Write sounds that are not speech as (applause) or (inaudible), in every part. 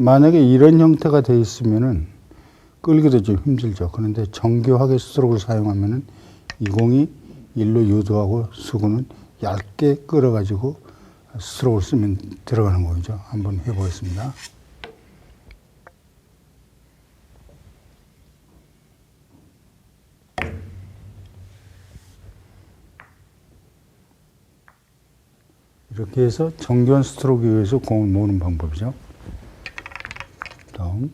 만약에 이런 형태가 돼 있으면은 끌기도 좀 힘들죠. 그런데 정교하게 스트로크를 사용하면은 이 공이 일로 유도하고 수구는 얇게 끌어가지고 스트로크를 쓰면 들어가는 거죠. 한번 해보겠습니다. 이렇게 해서 정교한 스트로크에 의해서 공을 모으는 방법이죠. 다음.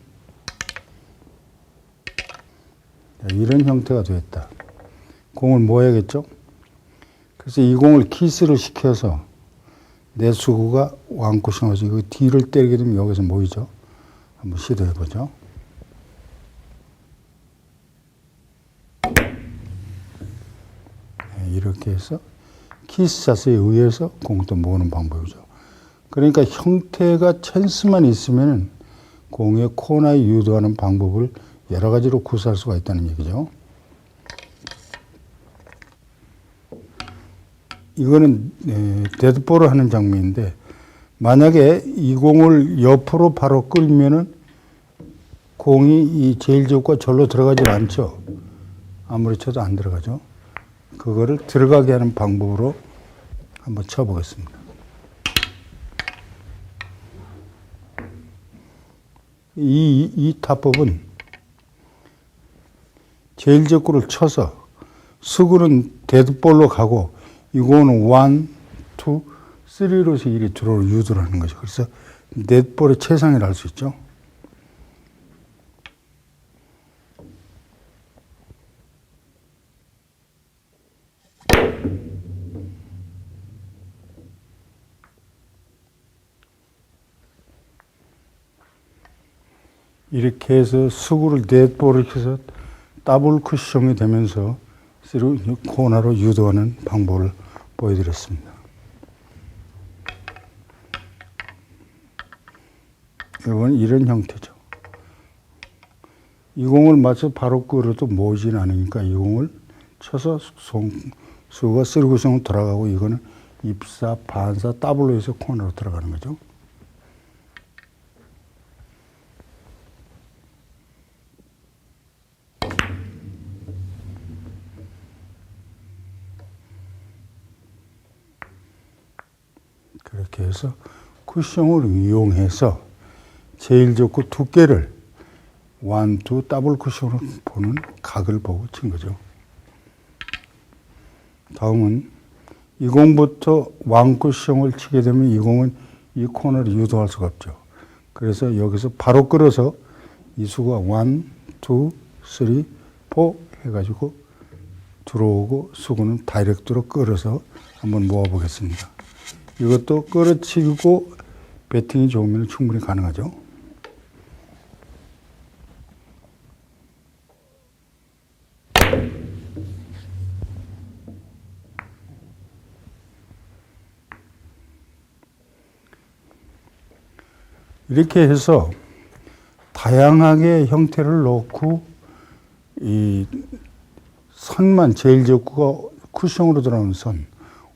자, 이런 형태가 되었다. 공을 모아야겠죠? 그래서 이 공을 키스를 시켜서 내 수구가 왕쿠션에서 이거 뒤를 때리게 되면 여기서 모이죠. 한번 시도해 보죠. 네, 이렇게 해서 키스샷에 의해서 공도 모으는 방법이죠. 그러니까 형태가 찬스만 있으면 공의 코너에 유도하는 방법을 여러 가지로 구사할 수가 있다는 얘기죠. 이거는 에, 데드볼을 하는 장면인데 만약에 이 공을 옆으로 바로 끌면은 공이 이 제일 적과 절로 들어가지 않죠. 아무리 쳐도 안 들어가죠. 그거를 들어가게 하는 방법으로 한번 쳐보겠습니다. 이, 이 타법은 제일 적구를 쳐서 수구는 데드볼로 가고 이거는 원, 투, 쓰리로서 이리 들어오 유도를 하는 거죠. 그래서 넷볼의 최상이라 할 수 있죠. 이렇게 해서 수구를 넷볼을 해서 더블 쿠션이 되면서 쓰리 코너로 유도하는 방법을 보여드렸습니다. 이건 이런 형태죠. 이 공을 맞춰 바로 끌어도 모이진 않으니까 이 공을 쳐서 송, 수가 쓰리구성으로 들어가고 이거는 입사, 반사, 더블로 해서 코너로 들어가는 거죠. 그렇게 해서 쿠션을 이용해서 제일 좋고 두께를 완, 투, 더블 쿠션으로 보는 각을 보고 친 거죠. 다음은 이 공부터 왕 쿠션을 치게 되면 이 공은 이 코너를 유도할 수가 없죠. 그래서 여기서 바로 끌어서 이 수가 원, 투, 쓰리, 포 해가지고 들어오고 수구는 다이렉트로 끌어서 한번 모아보겠습니다. 이것도 끌어치고 배팅이 좋으면 충분히 가능하죠. 이렇게 해서 다양하게 형태를 놓고 이 선만 제일 적구가 쿠션으로 들어오는 선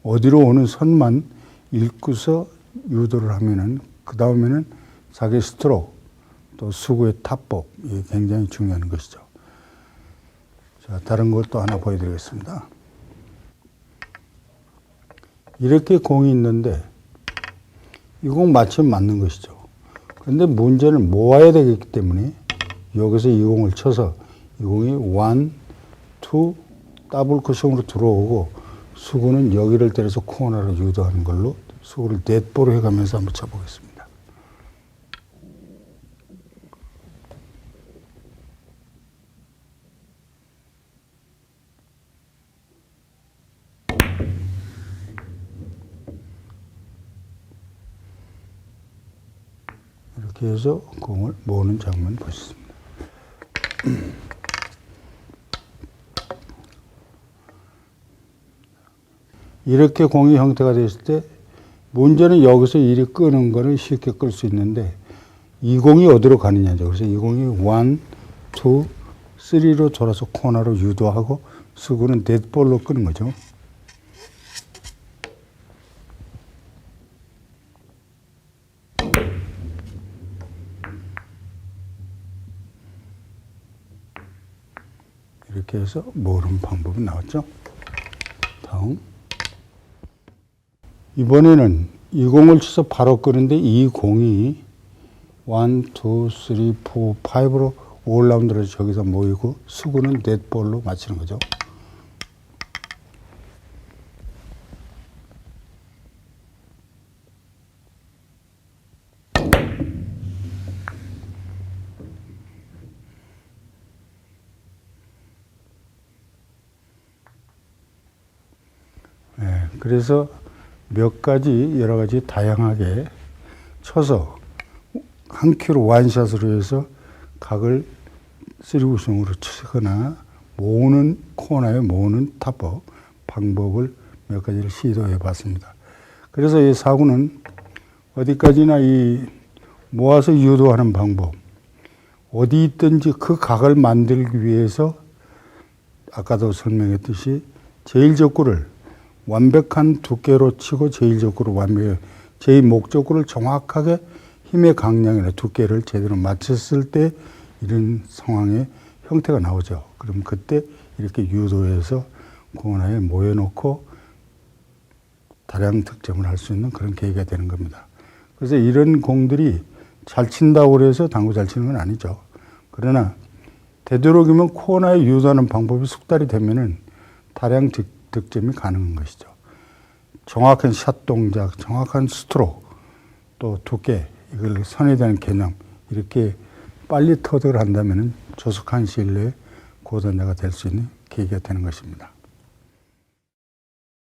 어디로 오는 선만 읽고서 유도를 하면은 그 다음에는 자기 스트로크 또 수구의 타법 이게 굉장히 중요한 것이죠. 자 다른 것도 하나 보여드리겠습니다. 이렇게 공이 있는데 이 공 맞추면 맞는 것이죠. 근데 문제는 모아야 되기 때문에 여기서 이 공을 쳐서 이 공이 원, 투, 더블 쿠션으로 들어오고 수구는 여기를 때려서 코너로 유도하는 걸로 수구를 넷보로 해가면서 한번 쳐보겠습니다. 이렇게 해서 공을 모으는 장면 보셨습니다. (clears throat) 이렇게 공유 형태가 됐을 때 문제는 여기서 일이 끄는 거는 쉽게 끌 수 있는데 이 공이 어디로 가느냐죠. 그래서 이 공이 1, 2, 3로 돌아서 코너로 유도하고 수구는 넷볼로 끄는 거죠. 이렇게 해서 모른 방법이 나왔죠. 다음. 이번에는 이 공을 쳐서 바로 끄는데 이 공이 1, 2, 3, 4, 5로 5라운드로 저기서 모이고 수구는 넷볼로 맞히는 거죠. 예, 그래서 몇 가지 여러 가지 다양하게 쳐서 한 큐로 완샷으로 해서 각을 쓰리구성으로 치거나 모으는 코너에 모으는 타법 방법을 몇 가지를 시도해 봤습니다. 그래서 이 사구는 어디까지나 이 모아서 유도하는 방법 어디 있든지 그 각을 만들기 위해서 아까도 설명했듯이 제일 적구를 완벽한 두께로 치고 제일적구를 완벽 제일 목적구를 정확하게 힘의 강량이나 두께를 제대로 맞췄을 때 이런 상황의 형태가 나오죠. 그럼 그때 이렇게 유도해서 공원에 모여놓고 다량 득점을 할 수 있는 그런 계기가 되는 겁니다. 그래서 이런 공들이 잘 친다고 해서 당구 잘 치는 건 아니죠. 그러나 되도록이면 코너에 유도하는 방법이 숙달이 되면은 다량 득, 득점이 가능한 것이죠. 정확한 샷 동작, 정확한 스트로크, 또 두께, 이걸 선에 대한 개념, 이렇게 빨리 터득을 한다면 조속한 시일 내에 고단자가 될 수 있는 계기가 되는 것입니다.